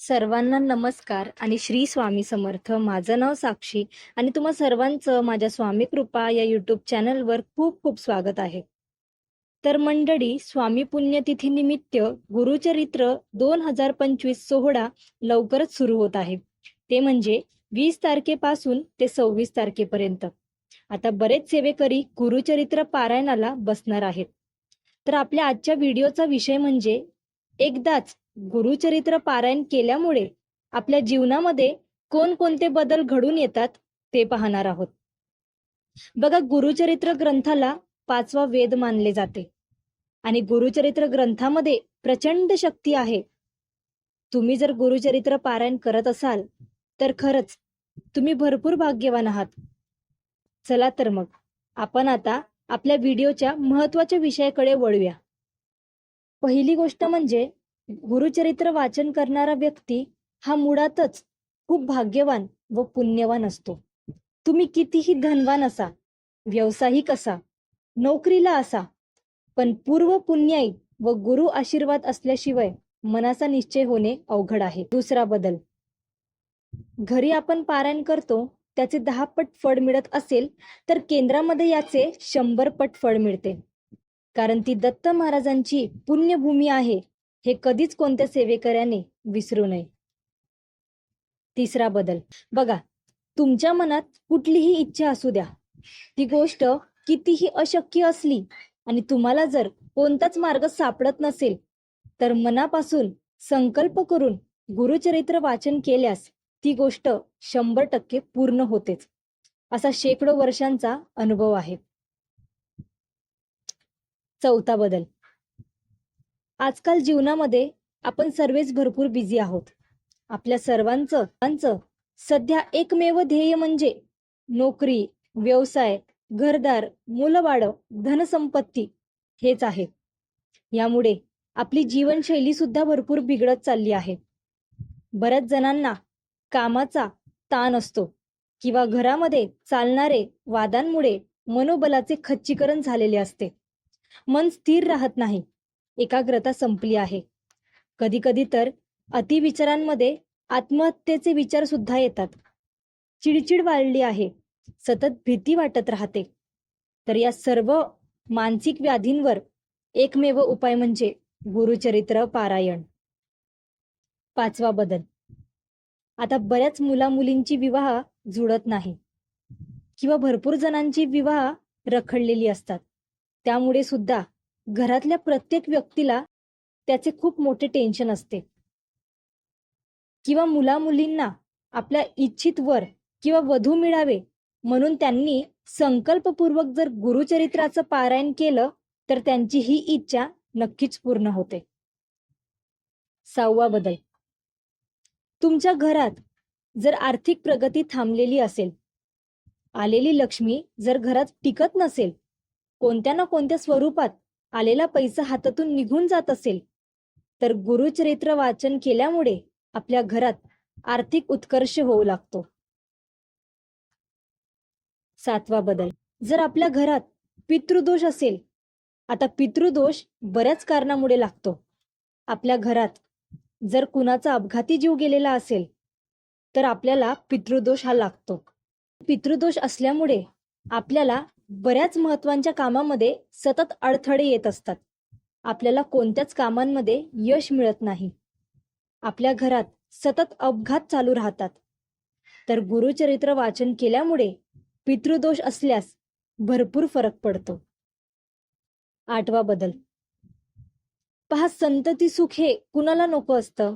सर्वांना नमस्कार आणि श्री स्वामी समर्थ. माझं नाव साक्षी आणि तुम्हा सर्वांचं माझ्या स्वामी कृपा या युट्यूब चॅनलवर खूप खूप स्वागत आहे. तर मंडळी स्वामी पुण्यतिथी निमित्त गुरुचरित्र दोन हजार पंचवीस सोहळा लवकरच सुरू होत आहे. ते म्हणजे वीस तारखेपासून ते सव्वीस तारखेपर्यंत. आता बरेच सेवेकरी गुरुचरित्र पारायणाला बसणार आहेत. तर आपल्या आजच्या व्हिडिओचा विषय म्हणजे एकदाच गुरुचरित्र पारायण केल्यामुळे आपल्या जीवनामध्ये कोणकोणते बदल घडून येतात ते पाहणार आहोत. बघा गुरुचरित्र ग्रंथाला पाचवा वेद मानले जाते. आणि गुरुचरित्र ग्रंथामध्ये प्रचंड शक्ती आहे. तुम्ही जर गुरुचरित्र पारायण करत असाल तर खरंच तुम्ही भरपूर भाग्यवान आहात. चला तर मग आपण आता आपल्या व्हिडिओच्या महत्त्वाच्या विषयाकडे वळूया. पहिली गोष्ट म्हणजे गुरुचरित्र वाचन करणारा व्यक्ती हा मुळातच खूप भाग्यवान व पुण्यवान असतो. तुम्ही कितीही धनवान असा व्यावसायिक असा नोकरीला असा पण पूर्व पुण्याई व गुरु आशीर्वाद असल्याशिवाय मनाचा निश्चय होणे अवघड आहे. दुसरा बदल. घरी आपण पारायण करतो त्याचे दहा पट फळ मिळत असेल तर केंद्रामध्ये याचे शंभर पट फळ मिळते. कारण ती दत्त महाराजांची पुण्यभूमी आहे. हे कधीच कोणत्या सेवेकऱ्याने विसरू नये. तिसरा बदल. बघा तुमच्या मनात कुठलीही इच्छा असू द्या. ती गोष्ट कितीही अशक्य असली आणि तुम्हाला जर कोणताच मार्ग सापडत नसेल तर मनापासून संकल्प करून गुरुचरित्र वाचन केल्यास ती गोष्ट शंभर टक्के पूर्ण होतेच. असा शेकडो वर्षांचा अनुभव आहे. चौथा बदल. आजकाल जीवनामध्ये आपण सर्वच भरपूर बिझी आहोत. आपल्या सर्वांचं सध्या एकमेव ध्येय म्हणजे नोकरी व्यवसाय घरदार मुलंबाळं धनसंपत्ती हेच आहे. यामुळे आपली जीवनशैली सुद्धा भरपूर बिघडत चालली आहे. बऱ्याच जणांना कामाचा ताण असतो किंवा घरामध्ये चालणारे वादांमुळे मनोबलाचे खच्चीकरण झालेले असते. मन स्थिर राहत नाही. एकाग्रता संपली आहे. कधी कधी तर अतिविचारांमध्ये आत्महत्येचे विचार सुद्धा येतात. चिडचिड वाढली आहे. सतत भीती वाटत राहते. तर या सर्व मानसिक व्याधींवर एकमेव उपाय म्हणजे गुरुचरित्र पारायण. पाचवा बदल. आता बऱ्याच मुला मुलींची विवाह जुळत नाही. किंवा भरपूर जणांची विवाह रखडलेली असतात. त्यामुळे सुद्धा घरातल्या प्रत्येक व्यक्तीला त्याचे खूप मोठे टेन्शन असते. किंवा मुला मुलींना आपल्या इच्छित वर किंवा वधू मिळावे म्हणून त्यांनी संकल्पपूर्वक जर गुरुचरित्राचं पारायण केलं तर त्यांची ही इच्छा नक्कीच पूर्ण होते. सहावा बदल. तुमच्या घरात जर आर्थिक प्रगती थांबलेली असेल आलेली लक्ष्मी जर घरात टिकत नसेल कोणत्या ना कोणत्या स्वरूपात आलेला पैसा हातातून निघून जात असेल तर गुरुचरित्र वाचन केल्यामुळे आपल्या घरात आर्थिक उत्कर्ष होऊ लागतो. सातवा बदल. जर आपल्या घरात पितृदोष असेल आता पितृदोष बऱ्याच कारणामुळे लागतो. आपल्या घरात जर कुणाचा अपघाती जीव गेलेला असेल तर आपल्याला पितृदोष हा लागतो. पितृदोष असल्यामुळे आपल्याला बऱ्याच महत्वांच्या कामामध्ये सतत अडथळे येत असतात. आपल्याला कोणत्याच कामांमध्ये यश मिळत नाही. आपल्या घरात सतत अपघात चालू राहतात. तर गुरुचरित्र वाचन केल्यामुळे पितृदोष असल्यास भरपूर फरक पडतो. आठवा बदल. पहा संतती सुख हे कुणाला नको असतं?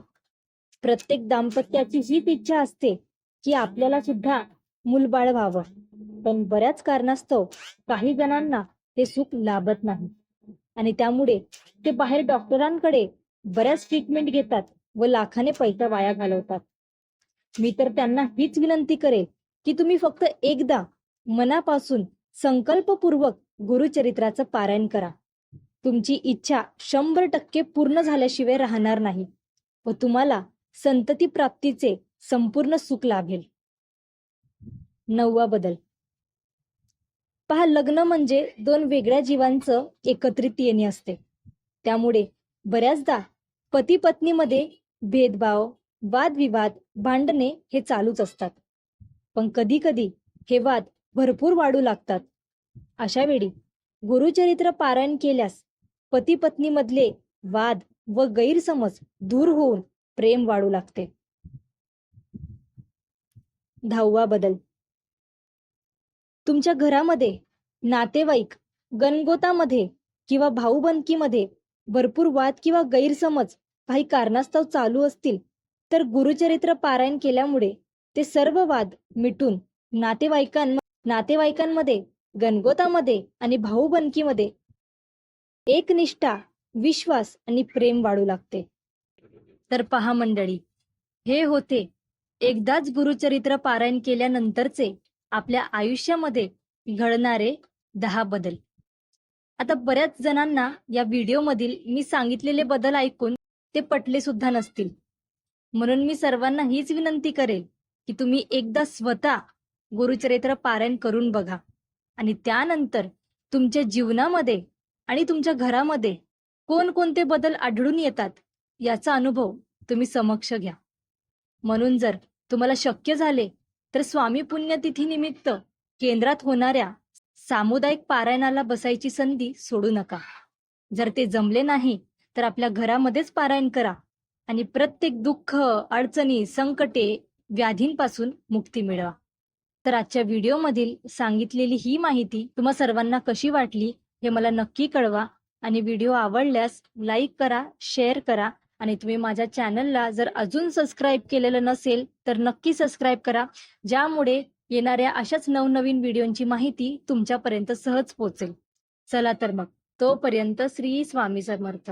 प्रत्येक दाम्पत्याची हीच इच्छा असते की आपल्याला सुद्धा मूलबाळ व्हावं. पण बऱ्याच कारणास्तव काही जणांना ते सुख लाभत नाही. आणि त्यामुळे ते बाहेर डॉक्टरांकडे बऱ्याच ट्रीटमेंट घेतात व लाखाने पैसा वाया घालवतात. मी तर त्यांना हीच विनंती करेल की तुम्ही फक्त एकदा मनापासून संकल्पपूर्वक गुरुचरित्राचं पारायण करा. तुमची इच्छा शंभर टक्के पूर्ण झाल्याशिवाय राहणार नाही व तुम्हाला संतती प्राप्तीचे संपूर्ण सुख लाभेल. नववा बदल. पहा लग्न म्हणजे दोन वेगळ्या जीवांचं एकत्रित येणे असते. त्यामुळे बऱ्याचदा पती पत्नीमध्ये भेदभाव वादविवाद भांडणे हे चालूच असतात. पण कधी कधी हे वाद भरपूर वाढू लागतात. अशा वेळी गुरुचरित्र पारायण केल्यास पती पत्नीमधले वाद व गैरसमज दूर होऊन प्रेम वाढू लागते. दहावा बदल. तुमच्या घरामध्ये नातेवाईक गणगोतामध्ये किंवा भाऊबंदकीमध्ये भरपूर वाद किंवा गैरसमज काही कारणास्तव चालू असतील तर गुरुचरित्र पारायण केल्यामुळे ते सर्व वाद मिटून नातेवाईकां नातेवाईकांमध्ये गणगोतामध्ये आणि भाऊबंदकीमध्ये एकनिष्ठा विश्वास आणि प्रेम वाढू लागते. तर पहा मंडळी हे होते एकदाच गुरुचरित्र पारायण केल्यानंतरचे आपल्या आयुष्यामध्ये घडणारे दहा बदल. आता बऱ्याच जणांना या व्हिडिओमधील मी सांगितलेले बदल ऐकून ते पटले सुद्धा नसतील. म्हणून मी सर्वांना हीच विनंती करेल की तुम्ही एकदा स्वतः गुरुचरित्र पारायण करून बघा. आणि त्यानंतर तुमच्या जीवनामध्ये आणि तुमच्या घरामध्ये कोणकोणते बदल आढळून येतात याचा अनुभव तुम्ही समक्ष घ्या. म्हणून जर तुम्हाला शक्य झाले तर स्वामी पुण्यतिथी निमित्त केंद्रात होणाऱ्या सामुदायिक पारायणाला बसायची संधी सोडू नका. जर ते जमले नाही तर आपल्या घरामध्येच पारायण करा आणि प्रत्येक दुःख अडचणी संकटे व्याधींपासून मुक्ती मिळवा. तर आजच्या व्हिडिओमधील सांगितलेली ही माहिती तुम्हा सर्वांना कशी वाटली हे मला नक्की कळवा आणि व्हिडिओ आवडल्यास लाईक करा शेअर करा आणि तुम्ही माझ्या चॅनलला जर अजून सबस्क्राईब केलेलं नसेल तर नक्की सबस्क्राईब करा. ज्यामुळे येणाऱ्या अशाच नवनवीन व्हिडिओंची माहिती तुमच्यापर्यंत सहज पोहोचेल चला तर मग तोपर्यंत श्री स्वामी समर्थ.